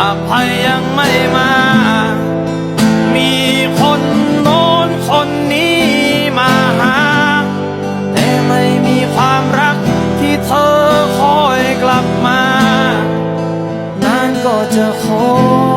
อภัยยังไม่มา มีคนโน้นคนนี้มาหา แต่ไม่มีความรักที่เธอคอยกลับมา นานก็จะคอย